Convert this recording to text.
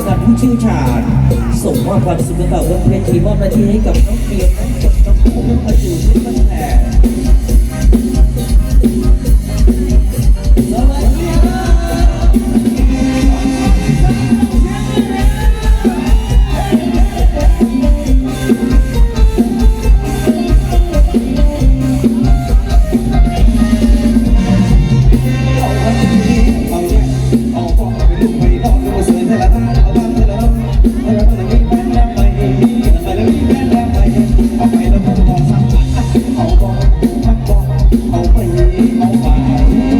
ในการผู้เชี่ยวชาญส่งมอบความสุขให้กับบนเวทีมอบหน้าที่ให้กับน้องเปียน้องจบน้องพุ่งน้องอจูน้อง เอา